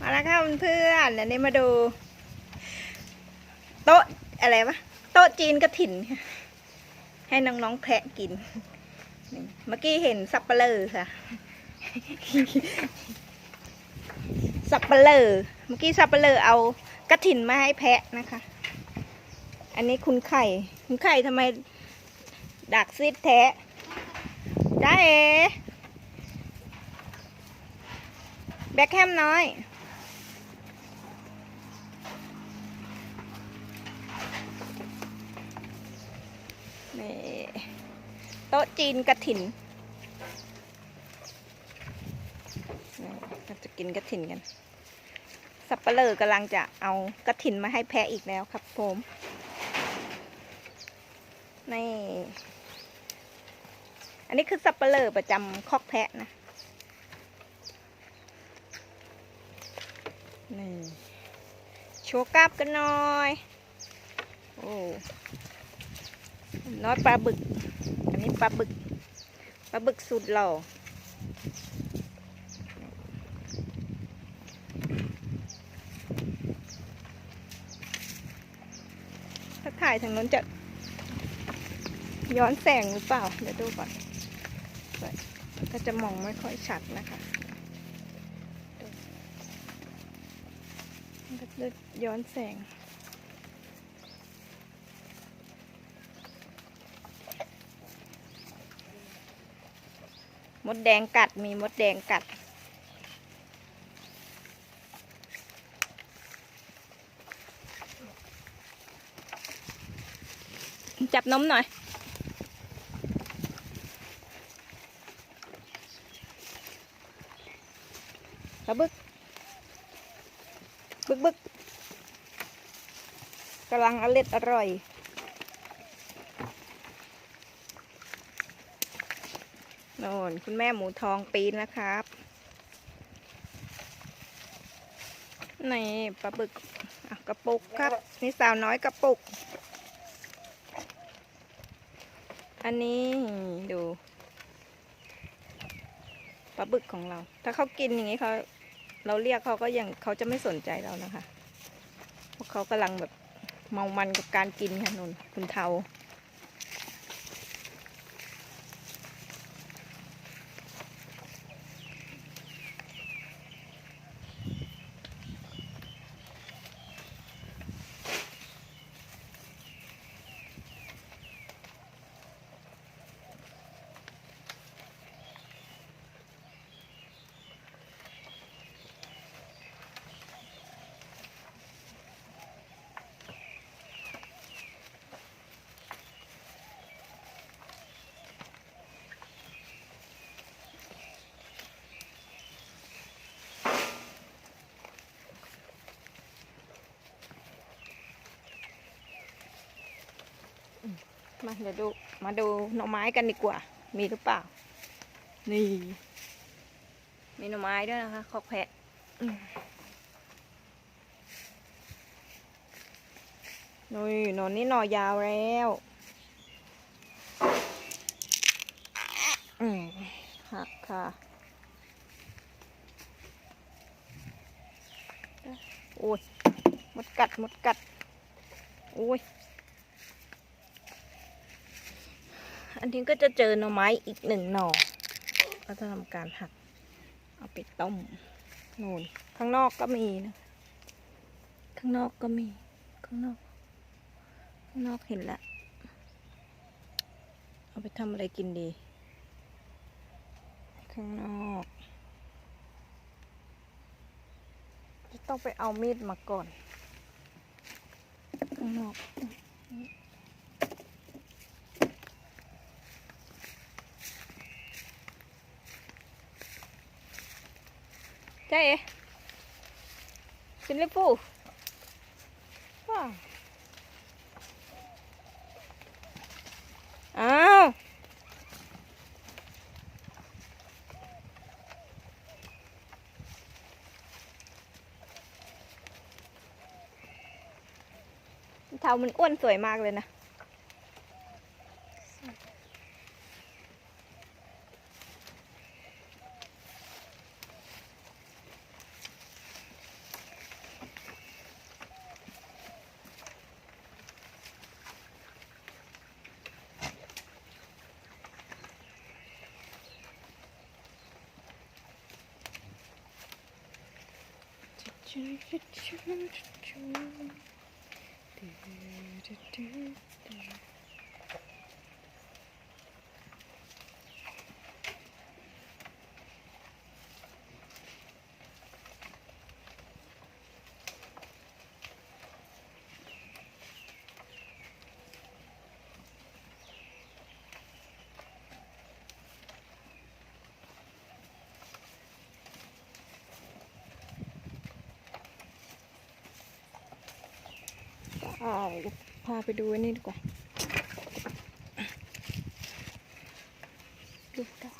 มาแล้วค่ะเพื่อนอันนี้มาดู โต๊ะอะไรวะโต๊ะจีนกระถิ่น ให้น้องๆแพะกิน เมื่อกี้เห็นสับปะเลอค่ะ สับปะเลอเมื่อกี้สับปะเลอเอากระถิ่นมาให้แพะนะคะ อันนี้คุณไข่ คุณไข่ทำไมดักซิดแท้ได้เอ แบ็คแฮมน้อย นี่ โต๊ะจีนกระถินนี่เราจะกินกระถินกัน สับปะเลอกำลังจะเอากระถินมาให้แพะอีกแล้วครับผม นี่ อันนี้คือสับปะเลอประจำคอกแพะนะ นี่โชว์กราบกันหน่อย โอ้น้อยปลาบึก อันนี้ปลาบึก ปลาบึกสุดหล่อถ้าถ่ายทางนู้นจะย้อนแสงหรือเปล่า เดี๋ยวดูก่อนก็จะมองไม่ค่อยชัดนะคะ มันก็จะย้อนแสง มดแดงกัดมีมดแดงกัด จับนมหน่อยระบึกบึกกำลังอร่อยอร่อย โน่นคุณแม่หมูทองปีนนะครับ นี่ปลาบึกกระปุกครับ นี่สาวน้อยกระปุก อันนี้ดูปลาบึกของเรา ถ้าเขากินอย่างนี้เขาเราเรียกเขาก็ยังเขาจะไม่สนใจเรานะคะเพราะเขากำลังแบบ เมามันกับการกินค่ะนนคุณเทา มาเดี๋ยวดูมาดูหน่อไม้กันดีกว่า มีหรือเปล่า นี่ มีหน่อไม้ด้วยนะคะคอกแพะอืมนุ้ยหนอนนี่หน่อยาวแล้วอืมหักค่ะโอ้ยมดกัดมดกัดโอ้ย อันนี้ก็จะเจอหน่อไม้อีกหนึ่งหน่อ ก็จะทำการหัก เอาไปต้มนูนข้างนอกก็มีนะ ข้างนอกก็มี ข้างนอก ข้างนอกเห็นล้วเอาไปทำอะไรกินดี ข้างนอก จะต้องไปเอามีดมาก่อน ข้างนอก Cześć. Xin lê phu. Wow. อ้าวเทามันอ้วนสวยมากเลยนะ อ่าเดี๋ยวพาไปดูนนี้ดีกว่าดูดอก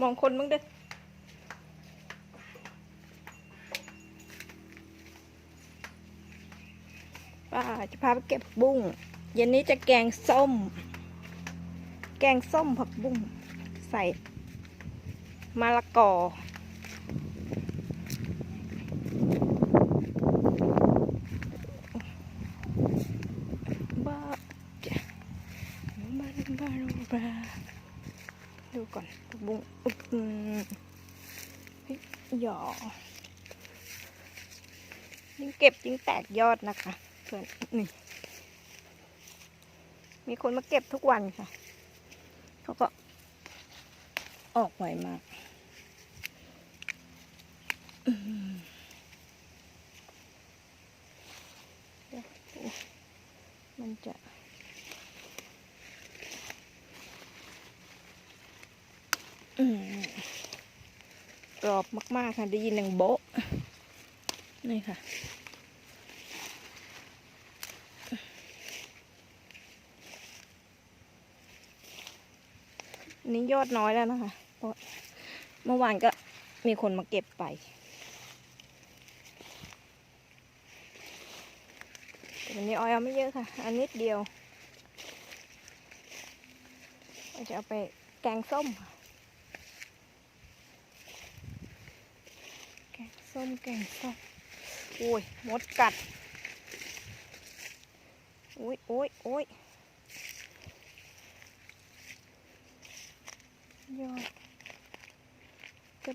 มองคนบ้างเด้อป้าจะพาไปเก็บบุ้งเย็นนี้จะแกงส้ม แกงส้มผักบุ้งใส่มะละกอ บ้าจ้ะบ้า บ้า ดูก่อนผักบุ้งอุ๊บอืมเฮ้ยหยอยิ่งเก็บยิ่งแตกยอดนะคะ เพื่อนนี่มีคนมาเก็บทุกวันค่ะ เขาก็ออกไวมากมันจะ อืม กรอบมาก ๆ ค่ะ ได้ยินหนึ่งโบ๊ะ นี่ค่ะนนี้ยอดน้อยแล้วนะคะเพราะเมื่อวานก็มีคนมาเก็บไปแต่วันนี้ออยเอาไม่เยอะค่ะ อันนิดเดียวเราจะเอาไปแกงส้มค่ะแกง ส้มแกงส้มโอ้ยมดกัดโอ้ยโอ้ยโอ้ยยอดก็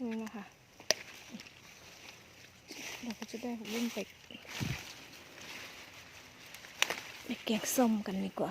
นี่นะคะ เราก็จะได้วิ่งไปไปแกงส้มกันดีกว่า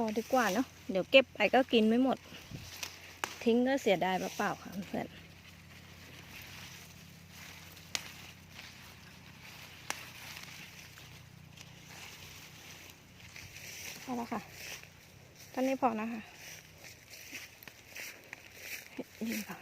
อดีกว่าเนาะเดี๋ยวเก็บไปก็กินไม่หมด ทิ้งก็เสียดายเปล่าๆค่ะเพื่อนพอแล้วค่ะตอนนี้พอนะคะยืนก่อ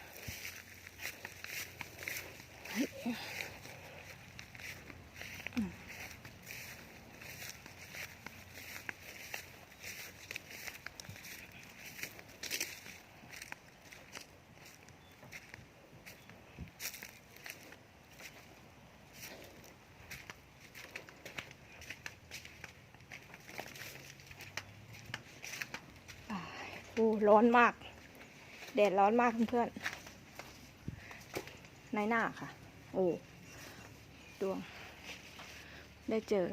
โอ้ร้อนมาก แดดร้อนมากเพื่อนๆในหน้าค่ะ โอ้ดวง ได้เจอ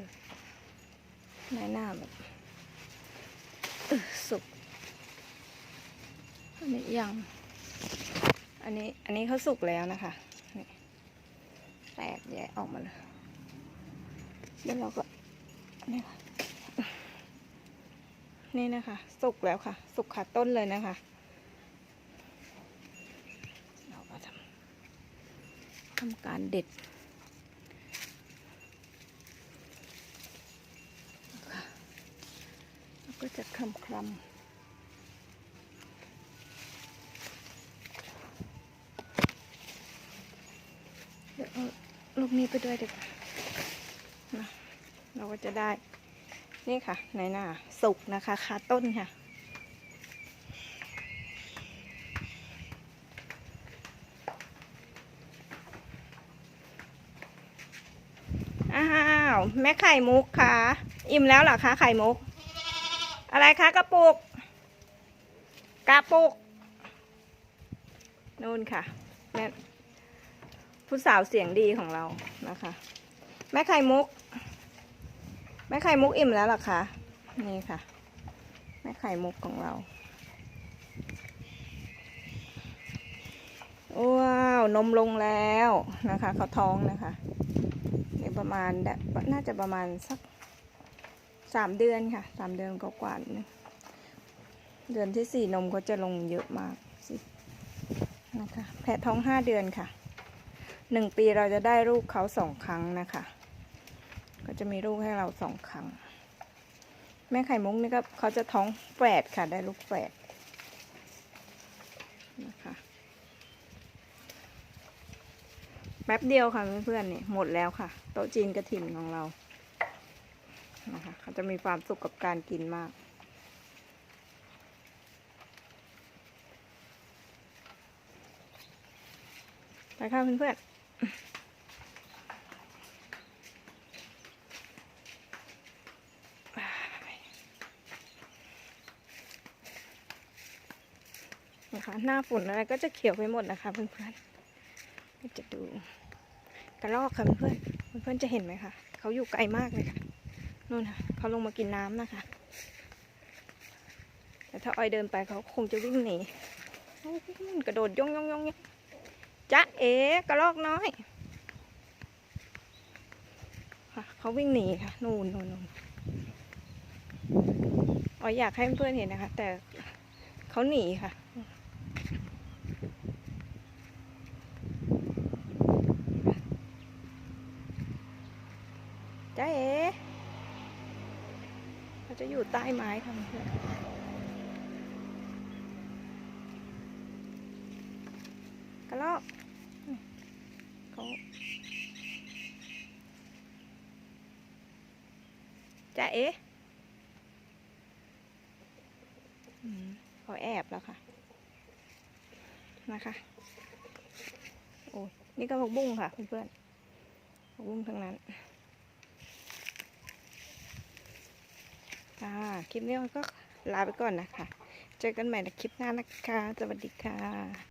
ในหน้าแบบสุก อันนี้ยัง อันนี้ อันนี้เขาสุกแล้วนะคะนี่แตกแยะออกมาเลย แล้วเราก็นี่ค่ะ นี่นะคะ สุกแล้วค่ะ สุกขาต้นเลยนะคะเราก็ทำทำการเด็ดแล้วก็จะคลำคลำลูกนี้ไปด้วยดีกนะเราก็จะได้ นี่ค่ะในหน้าสุกนะคะคาต้นค่ะ อ้าว แม่ไข่มุกค่ะ อิ่มแล้วเหรอคะไข่มุก อะไรคะกระปุก กระปุก นู่นค่ะแม่ผู้สาวเสียงดีของเรานะคะ แม่ไข่มุก ม่ไข่มุกอิ่มแล้วหรอคะ นี่ค่ะ แม่ไข่มุกของเรา ว้าว นมลงแล้วนะคะ เขาท้องนะคะนี่ประมาณน่าจะประมาณสักสามเดือนค่ะสามเดือนกว่าๆนะเดือนที่สี่นมเขาจะลงเยอะมากสินะคะ แพะท้องห้าเดือนค่ะหนึ่งปีเราจะได้ลูกเขาสองครั้งนะคะ ก็จะมีลูกให้เราสองครั้ง แม่ไข่มุกนี่ก็เขาจะท้องแฝดค่ะ ได้ลูกแฝดนะคะแป๊บเดียวค่ะเพื่อนๆนี่หมดแล้วค่ะ โต๊ะจีนกระถิ่นของเรานะคะเขาจะมีความสุขกับการกินมาก ไปค่ะเพื่อนๆนะคะ หน้าฝนอะไรก็จะเขียวไปหมดนะคะเพื่อนๆจะดูกระรอกค่ะเพื่อนๆเพื่อนๆจะเห็นไหมคะเขาอยู่ไกลมากเลยค่ะนู่นค่ะเขาลงมากินน้ำนะคะ แต่ถ้าออยเดินไปเขาคงจะวิ่งหนีโอ้โหกระโดดย่องย่องย่องจ๊ะเอ๋กระรอกน้อยค่ะเขาวิ่งหนีค่ะนู่นนู่นนู่นออยอยากให้เพื่อนเห็นนะคะ แต่เขาหนีค่ะ จ้าเอ๋เขา จะอยู่ใต้ไม้ค่ะเพื่อนกระรอกเขาจ้าเอเขาแอบแล้วค่ะ นะคะ โอ้ยนี่ก็ผักบุ้งค่ะเพื่อนๆผักบุ้งทั้งนั้น ค่ะ คลิปนี้ก็ลาไปก่อนนะคะ เจอกันใหม่ในคลิปหน้านะคะ สวัสดีค่ะ